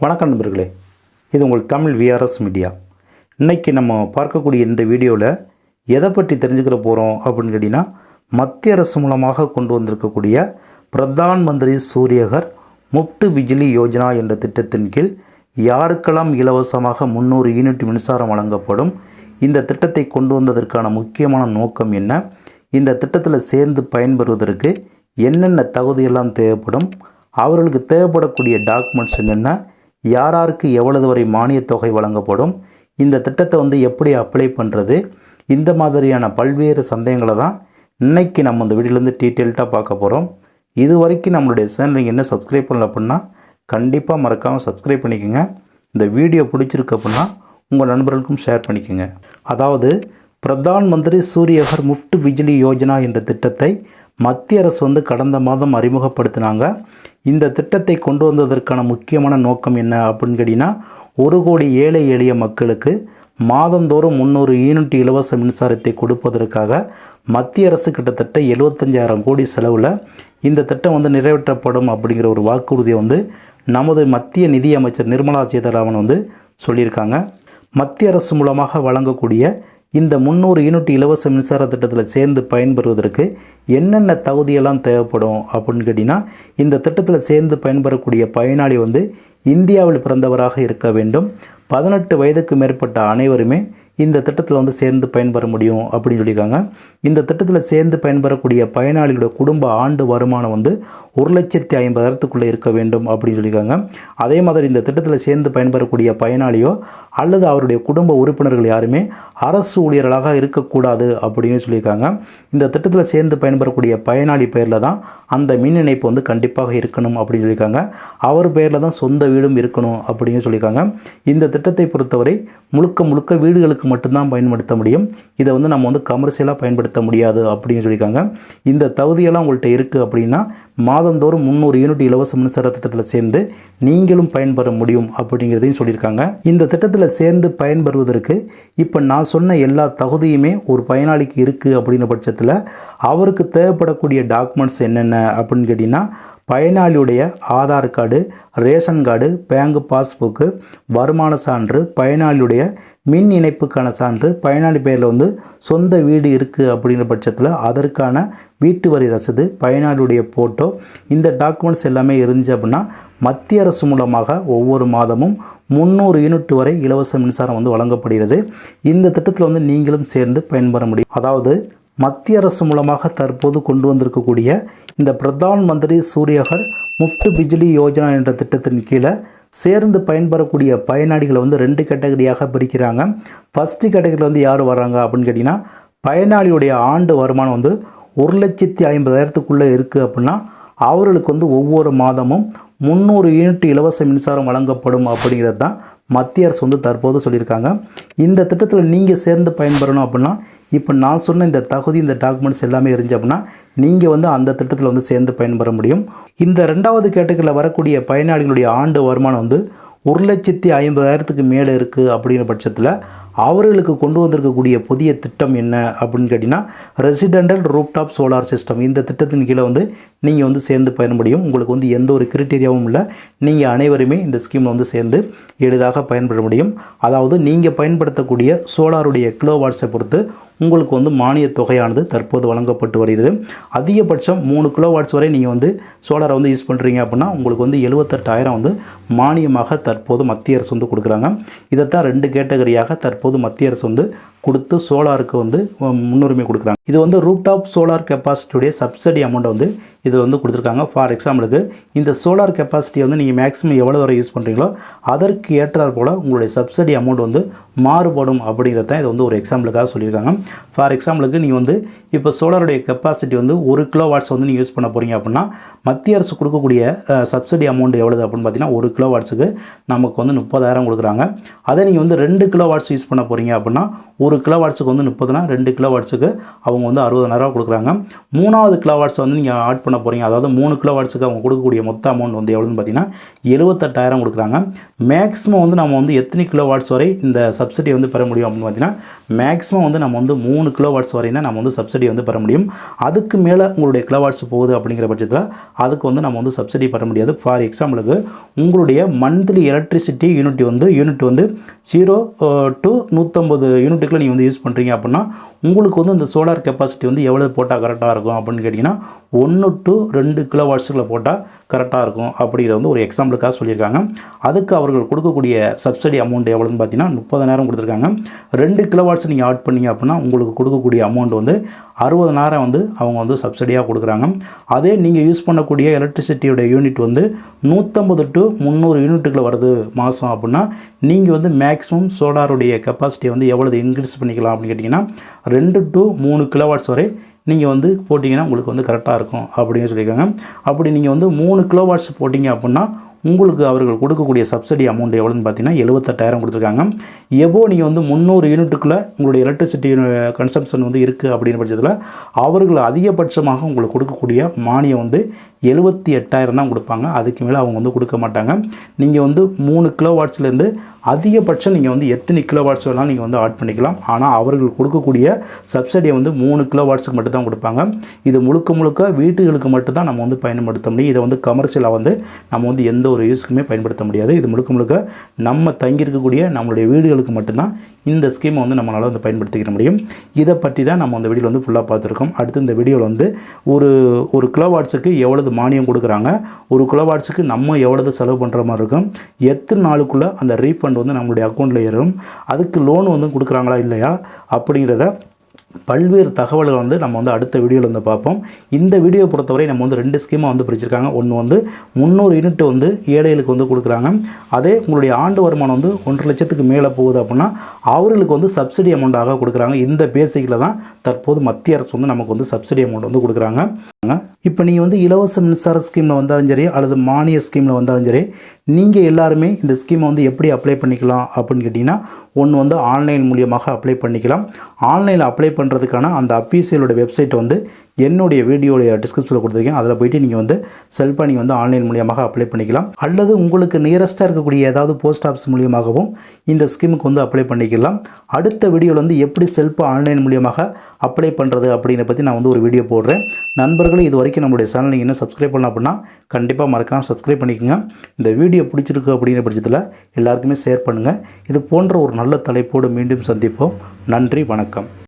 வணக்கம் நண்பர்களே இது உங்கள் தமிழ் விஆர்எஸ் மீடியா இன்றைக்கி நம்ம பார்க்கக்கூடிய இந்த வீடியோவில் எதை பற்றி தெரிஞ்சுக்கிற போகிறோம் அப்படின்னு கேட்டிங்கன்னா மத்திய அரசு மூலமாக கொண்டு வந்திருக்கக்கூடிய பிரதான் மந்திரி சூரியகர் முப்டு பிஜிலி யோஜனா என்ற திட்டத்தின் கீழ் யாருக்கெல்லாம் இலவசமாக முந்நூறு யூனிட் மின்சாரம் வழங்கப்படும் இந்த திட்டத்தை கொண்டு வந்ததற்கான முக்கியமான நோக்கம் என்ன இந்த திட்டத்தில் சேர்ந்து பயன்பெறுவதற்கு என்னென்ன தகுதியெல்லாம் தேவைப்படும் அவர்களுக்கு தேவைப்படக்கூடிய டாக்குமெண்ட்ஸ் என்னென்ன யார் யாருக்கு எவ்வளவு வரை மானியத் தொகை வழங்கப்படும்? இந்த திட்டத்தை வந்து எப்படி அப்ளை பண்ணுறது இந்த மாதிரியான பல்வேறு சந்தேகங்களை தான் இன்றைக்கி நம்ம இந்த வீடியோலேருந்து டீட்டெயில்டாக பார்க்க போகிறோம் இது வரைக்கும் நம்மளுடைய சேனல் நீங்கள் என்ன சப்ஸ்கிரைப் பண்ணல அப்படின்னா கண்டிப்பாக மறக்காமல் சப்ஸ்கிரைப் பண்ணிக்கோங்க. இந்த வீடியோ பிடிச்சிருக்கு அப்படின்னா உங்கள் நண்பர்களுக்கும் ஷேர் பண்ணிக்கோங்க. அதாவது பிரதான் மந்திரி சூரியகர் முஃப்ட் பிஜிலி யோஜனா என்ற திட்டத்தை மத்திய அரசு வந்து கடந்த மாதம் அறிமுகப்படுத்தினாங்க. இந்த திட்டத்தை கொண்டு வந்ததற்கான முக்கியமான நோக்கம் என்ன அப்படின்னு கேட்டிங்கன்னா ஒரு கோடி ஏழை எளிய மக்களுக்கு மாதந்தோறும் முந்நூறு யூனிட் இலவச மின்சாரத்தை கொடுப்பதற்காக மத்திய அரசு கிட்டத்தட்ட எழுபத்தஞ்சாயிரம் கோடி செலவில் இந்த திட்டம் வந்து நிறைவேற்றப்படும் அப்படிங்கிற ஒரு வாக்குறுதியை வந்து நமது மத்திய நிதி அமைச்சர் நிர்மலா சீதாராமன் வந்து சொல்லியிருக்காங்க. மத்திய அரசு மூலமாக வழங்கக்கூடிய இந்த முந்நூறு யூனிட் இலவச மின்சார திட்டத்தில் சேர்ந்து பயன்பெறுவதற்கு என்னென்ன தகுதியெல்லாம் தேவைப்படும் அப்படின்னு கேட்டிங்கன்னா இந்த திட்டத்தில் சேர்ந்து பயன்பெறக்கூடிய பயனாளி வந்து இந்தியாவில் பிறந்தவராக இருக்க வேண்டும். பதினெட்டு வயதுக்கு மேற்பட்ட அனைவருமே இந்த திட்டத்தில் வந்து சேர்ந்து பயன்பெற முடியும் அப்படின்னு சொல்லியிருக்காங்க. இந்த திட்டத்தில் சேர்ந்து பயன்பெறக்கூடிய பயனாளிகளோட குடும்ப ஆண்டு வருமானம் வந்து ஒரு லட்சத்தி ஐம்பதாயிரத்துக்குள்ளே இருக்க வேண்டும் அப்படின்னு சொல்லியிருக்காங்க. அதே மாதிரி இந்த திட்டத்தில் சேர்ந்து பயன்பெறக்கூடிய பயனாளியோ அல்லது அவருடைய குடும்ப உறுப்பினர்கள் யாருமே அரசு ஊழியர்களாக இருக்கக்கூடாது அப்படின்னு சொல்லியிருக்காங்க. இந்த திட்டத்தில் சேர்ந்து பயன்பெறக்கூடிய பயனாளி பெயரில் தான் அந்த மின் இணைப்பு வந்து கண்டிப்பாக இருக்கணும் அப்படின்னு சொல்லியிருக்காங்க. அவர் பெயரில் தான் சொந்த வீடும் இருக்கணும் அப்படின்னு சொல்லியிருக்காங்க. இந்த திட்டத்தை பொறுத்தவரை முழுக்க முழுக்க வீடுகளுக்கு மட்டும்தான் பயன்படுத்த முடியும். இதை வந்து நம்ம வந்து கமர்ஷியலாக பயன்படுத்த முடியாது அப்படின்னு சொல்லியிருக்காங்க. இந்த தகுதியெல்லாம் உங்கள்கிட்ட இருக்குது அப்படின்னா மாதந்தோறும் முந்நூறு யூனிட் இலவச மின்சார திட்டத்தில் சேர்ந்து நீங்களும் பயன்பெற முடியும் அப்படிங்கிறதையும் சொல்லியிருக்காங்க. இந்த திட்டத்தில் சேர்ந்து பயன்பெறுவதற்கு இப்போ நான் சொன்ன எல்லா தகுதியுமே ஒரு பயனாளிக்கு இருக்குது அப்படின்ற பட்சத்தில் அவருக்கு தேவைப்படக்கூடிய டாக்குமெண்ட்ஸ் என்னென்ன அப்படின்னு கேட்டிங்கன்னா பயனாளியுடைய Aadhaar card ration card bank passbook வருமான சான்று பயனாளியுடைய மின் இணைப்புக்கான சான்று பயனாளி பெயரில் வந்து சொந்த வீடு இருக்குது அப்படிங்கிற பட்சத்தில் அதற்கான வீட்டு வரி ரசீது பயனாளியுடைய ஃபோட்டோ இந்த டாக்குமெண்ட்ஸ் எல்லாமே இருந்துச்சு அப்படின்னா மத்திய அரசு மூலமாக ஒவ்வொரு மாதமும் முந்நூறு யூனிட் வரை இலவச மின்சாரம் வந்து வழங்கப்படுகிறது. இந்த திட்டத்தில் வந்து நீங்களும் சேர்ந்து பயன்பெற முடியும். அதாவது மத்திய அரசு மூலமாக தற்போது கொண்டு வந்திருக்கக்கூடிய இந்த பிரதான் மந்திரி சூரியகர் முஃப்ட் பிஜிலி யோஜனா என்ற திட்டத்தின் கீழே சேர்ந்து பயன்பெறக்கூடிய பயனாளிகளை வந்து ரெண்டு கேட்டகரியாக பிரிக்கிறாங்க. ஃபஸ்ட்டு கேட்டகரியில் வந்து யார் வராங்க அப்படின்னு கேட்டிங்கன்னா பயனாளியுடைய ஆண்டு வருமானம் வந்து ஒரு லட்சத்தி ஐம்பதாயிரத்துக்குள்ளே இருக்குது அப்படின்னா அவர்களுக்கு வந்து ஒவ்வொரு மாதமும் முந்நூறு யூனிட் இலவச மின்சாரம் வழங்கப்படும் அப்படிங்கிறது தான் மத்திய அரசு வந்து தற்போது சொல்லியிருக்காங்க. இந்த திட்டத்தில் நீங்கள் சேர்ந்து பயன்பெறணும் அப்படின்னா இப்போ நான் சொன்ன இந்த தகுதி இந்த டாக்குமெண்ட்ஸ் எல்லாமே இருந்துச்சு அப்படின்னா நீங்கள் வந்து அந்த திட்டத்தில் வந்து சேர்ந்து பயன்பெற முடியும். இந்த ரெண்டாவது கேட்டகரியில் வரக்கூடிய பயனாளிகளுடைய ஆண்டு வருமானம் வந்து ஒரு லட்சத்தி ஐம்பதாயிரத்துக்கு மேலே இருக்குது அப்படிங்கிற பட்சத்தில் அவர்களுக்கு கொண்டு வந்திருக்கக்கூடிய புதிய திட்டம் என்ன அப்படின்னு கேட்டிங்கன்னா ரெசிடெண்டல் ரூப்டாப் சோலார் சிஸ்டம் இந்த திட்டத்தின் கீழே வந்து நீங்கள் வந்து சேர்ந்து பயண முடியும். உங்களுக்கு வந்து எந்த ஒரு கிரிட்டீரியாவும் இல்லை. நீங்கள் அனைவருமே இந்த ஸ்கீமில் வந்து சேர்ந்து எளிதாக பயன்பட முடியும். அதாவது நீங்கள் பயன்படுத்தக்கூடிய சோலாருடைய கிலோ வாட்ஸை பொறுத்து உங்களுக்கு வந்து மானிய தொகையானது தற்போது வழங்கப்பட்டு வருகிறது. அதிகபட்சம் மூணு கிலோ வாட்ஸ் வரை நீங்கள் வந்து சோலாரை வந்து யூஸ் பண்ணுறீங்க அப்படின்னா உங்களுக்கு வந்து எழுபத்தெட்டாயிரம் வந்து மானியமாக தற்போது மத்திய அரசு வந்து கொடுக்குறாங்க. இதைத்தான் ரெண்டு கேட்டகரியாக தற்போது மத்திய அரசு வந்து கொடுத்து சோலாருக்கு வந்து முன்னுரிமை கொடுக்குறாங்க. இது வந்து ரூப்டாப் சோலார் கெப்பாசிட்டியுடைய சப்சிடி அமௌண்ட்டை வந்து இதில் வந்து கொடுத்துருக்காங்க. ஃபார் எக்ஸாம்பிளுக்கு இந்த சோலார் கெப்பாசிட்டியை வந்து நீங்கள் மேக்ஸிமம் எவ்வளோ வரை யூஸ் பண்ணுறீங்களோ அதற்கு ஏற்றாற் போல் உங்களுடைய சப்சிடி அமௌண்ட் வந்து மாறுபடும் அப்படிங்கிறது தான் இது வந்து ஒரு எக்ஸாம்பிளுக்காக சொல்லியிருக்காங்க. ஃபார் எக்ஸாம்பிளுக்கு நீங்கள் வந்து இப்போ சோலாருடைய கெப்பாசிட்டி வந்து ஒரு கிலோ வாட்ஸ் வந்து நீங்கள் யூஸ் பண்ண போகிறீங்க அப்படின்னா மத்திய அரசு கொடுக்கக்கூடிய சப்சிடி அமௌண்ட் எவ்வளவு அப்படின்னு பார்த்தீங்கன்னா ஒரு கிலோ வாட்ஸுக்கு நமக்கு வந்து முப்பதாயிரம் கொடுக்குறாங்க. அதே நீங்கள் வந்து ரெண்டு கிலோ வாட்ஸ் யூஸ் பண்ண போகிறீங்க அப்படின்னா ஒரு கிலோ வாட்ஸுக்கு வந்து முப்பதுனா ரெண்டு கிலோ வாட்ஸுக்கு அவங்க வந்து அறுபதாயிரம் கொடுக்குறாங்க. மூணாவது கிலோ வாட்ஸ் வந்து நீங்கள் ஆட் பண்ண போகிறீங்க அதாவது மூணு கிலோ வாட்ஸுக்கு அவங்க கொடுக்கக்கூடிய மொத்த அமௌண்ட் வந்து எவ்வளோன்னு பார்த்தீங்கன்னா எழுபத்தெட்டாயிரம் கொடுக்குறாங்க. மேக்ஸிமம் வந்து நம்ம வந்து எத்தனை கிலோ வாட்ஸ் வரை இந்த சப்சிடி வந்து பெற முடியும் அப்படின்னு பார்த்தீங்கன்னா மேக்ஸிமம் வந்து நம்ம வந்து மூணு கிலோ வாட்ஸ் வரையும் தான் நம்ம வந்து சப்சிடி வந்து பெற முடியும். அதுக்கு மேலே உங்களுடைய கிலோ வாட்ஸ் போகுது அப்படிங்கிற பட்சத்தில் அதுக்கு வந்து நம்ம வந்து சப்சிடி பெற முடியாது. ஃபார் எக்ஸாம்பிளுக்கு உங்களுடைய மந்த்லி எலக்ட்ரிசிட்டி யூனிட் வந்து யூனிட் வந்து ஜீரோ டு uh, நூற்றம்பது யூனிட்டுக்குள்ளே நீங்கள் வந்து யூஸ் பண்ணுறீங்க அப்படின்னா உங்களுக்கு வந்து இந்த சோலார் கெப்பாசிட்டி வந்து எவ்வளோ போட்டால் கரெக்டாக இருக்கும் அப்படின்னு கேட்டிங்கன்னா ஒன்று டு ரெண்டு கிலோ வாட்ஸுக்குள்ளே போட்டால் கரெக்டாக இருக்கும் அப்படிங்கிற வந்து ஒரு எக்ஸாம்பிளுக்காக சொல்லியிருக்காங்க. அதுக்கு அவர்கள் கொடுக்கக்கூடிய சப்சிடி அமௌண்ட் எவ்வளோன்னு பார்த்தீங்கன்னா முப்பதாயிரம் கொடுத்துருக்காங்க. ரெண்டு கிலோவாட்ஸ் நீங்கள் ஆட் பண்ணீங்க அப்படின்னா உங்களுக்கு கொடுக்கக்கூடிய அமௌண்ட் வந்து அறுபதனாயிரம் வந்து அவங்க வந்து சப்சிடியாக கொடுக்குறாங்க. அதே நீங்கள் யூஸ் பண்ணக்கூடிய எலக்ட்ரிசிட்டியோட யூனிட் வந்து நூற்றம்பது டு முந்நூறு யூனிட்டுக்குள்ளே வருது மாதம் அப்படின்னா நீங்கள் வந்து மேக்ஸிமம் சோலாருடைய கெப்பாசிட்டியை வந்து எவ்வளவு இன்க்ரீஸ் பண்ணிக்கலாம் அப்படின்னு கேட்டிங்கன்னா ரெண்டு டு மூணு கிலோவாட்ஸ் வரை நீங்கள் வந்து போட்டிங்கன்னா உங்களுக்கு வந்து கரெக்டாக இருக்கும் அப்படின்னு சொல்லியிருக்காங்க. அப்படி நீங்கள் வந்து மூணு கிலோ வாட்ஸ் போட்டிங்க அப்படின்னா உங்களுக்கு அவர்கள் கொடுக்கக்கூடிய சப்சிடி அமௌண்ட் எவ்வளோன்னு பார்த்தீங்கன்னா எழுபத்தெட்டாயிரம் கொடுத்துருக்காங்க. எபோ நீங்கள் வந்து முந்நூறு யூனிட்டுக்குள்ளே உங்களுடைய எலக்ட்ரிசிட்டி கன்சம்ஷன் uh, வந்து இருக்குது அப்படின்ற பட்சத்தில் அவர்கள் அதிகபட்சமாக உங்களுக்கு கொடுக்கக்கூடிய மானியம் வந்து எழுபத்தி எட்டாயிரம் தான் கொடுப்பாங்க. அதுக்கு மேலே அவங்க வந்து கொடுக்க மாட்டாங்க. நீங்கள் வந்து மூணு கிலோ வாட்ஸ்லேருந்து அதிகபட்சம் நீங்கள் வந்து எத்தனை கிலோ வாட்ஸ் வேணாலும் நீங்கள் வந்து ஆட் பண்ணிக்கலாம். ஆனால் அவர்கள் கொடுக்கக்கூடிய சப்சிடியை வந்து மூணு கிலோ வாட்ஸுக்கு மட்டும் தான் கொடுப்பாங்க. இது முழுக்க முழுக்க வீட்டுகளுக்கு மட்டும் தான் நம்ம வந்து பயன்படுத்த முடியும். இதை வந்து கமர்ஷியலாக வந்து நம்ம வந்து எந்த ஒரு யூஸுக்குமே பயன்படுத்த முடியாது. இது முழுக்க முழுக்க நம்ம தங்கியிருக்கக்கூடிய நம்மளுடைய வீடுகளுக்கு மட்டும்தான் இந்த ஸ்கீமை வந்து நம்மளால் வந்து பயன்படுத்திக்கிற முடியும். இதை பற்றி தான் நம்ம அந்த வீடியோவில் வந்து ஃபுல்லாக பார்த்துருக்கோம். அடுத்து இந்த வீடியோவில் வந்து ஒரு ஒரு கிலோவாட்ஸுக்கு எவ்வளவு மானியம் கொடுக்குறாங்க? ஒரு கிலோவாட்ஸுக்கு நம்ம எவ்வளவு செலவு பண்ணுற மாதிரி இருக்கும்? எத்தனை நாளுக்குள்ளே அந்த ரீஃபண்ட் வந்து நம்மளுடைய அக்கௌண்ட்டில் ஏறும்? அதுக்கு லோன் வந்து கொடுக்குறாங்களா இல்லையா? அப்படிங்கிறத பல்வேறு தகவல்களை வந்து நம்ம வந்து அடுத்த வீடியோவில் வந்து பார்ப்போம். இந்த வீடியோ பொறுத்தவரை நம்ம வந்து ரெண்டு ஸ்கீமாக வந்து பிரிச்சிருக்காங்க. ஒன்று வந்து முந்நூறு யூனிட் வந்து ஏழைகளுக்கு வந்து கொடுக்குறாங்க. அதே உங்களுடைய ஆண்டு வருமானம் வந்து ஒன்றரை லட்சத்துக்கு மேலே போகுது அப்படின்னா அவர்களுக்கு வந்து சப்சிடி அமௌண்ட்டாக கொடுக்குறாங்க. இந்த பேசிக்கில் தான் தற்போது மத்திய அரசு வந்து நமக்கு வந்து சப்சிடி அமௌண்ட் வந்து கொடுக்குறாங்க. இப்போ நீங்கள் வந்து இலவச மின்சார ஸ்கீமில் வந்தாலும் சரி அல்லது மானிய ஸ்கீமில் வந்தாலும் சரி நீங்கள் எல்லாருமே இந்த ஸ்கீமை வந்து எப்படி அப்ளை பண்ணிக்கலாம் அப்படின்னு கேட்டிங்கன்னா ஒன்று வந்து ஆன்லைன் மூலியமாக அப்ளை பண்ணிக்கலாம். ஆன்லைனில் அப்ளை பண்ணுறதுக்கான அந்த அபிசியலோட வெப்சைட் வந்து என்னுடைய வீடியோடைய டிஸ்கிரிப்ஷனில் கொடுத்துருக்கேன். அதில் போயிட்டு நீங்கள் வந்து செல்ஃபாக நீங்கள் வந்து ஆன்லைன் மூலியமாக அப்ளை பண்ணிக்கலாம். அல்லது உங்களுக்கு நியரஸ்ட்டாக இருக்கக்கூடிய ஏதாவது போஸ்ட் ஆஃபீஸ் மூலியமாகவும் இந்த ஸ்கீமுக்கு வந்து அப்ளை பண்ணிக்கலாம். அடுத்த வீடியோவில் வந்து எப்படி செல்ஃபாக ஆன்லைன் மூலியமாக அப்ளை பண்ணுறது அப்படின்னு பற்றி நான் வந்து ஒரு வீடியோ போடுறேன். நண்பர்களும் இது வரைக்கும் நம்மளுடைய சேனல் நீங்கள் இன்னும் சப்ஸ்கிரைப் பண்ண அப்படின்னா கண்டிப்பாக மறக்காமல் சப்ஸ்கிரைப் பண்ணிக்கோங்க. இந்த வீடியோ பிடிச்சிருக்கு அப்படிங்கிற பட்சத்தில் எல்லாருக்குமே ஷேர் பண்ணுங்கள் இது போன்ற ஒரு நல்ல தலைப்போடு மீண்டும் சந்திப்போம். நன்றி வணக்கம்.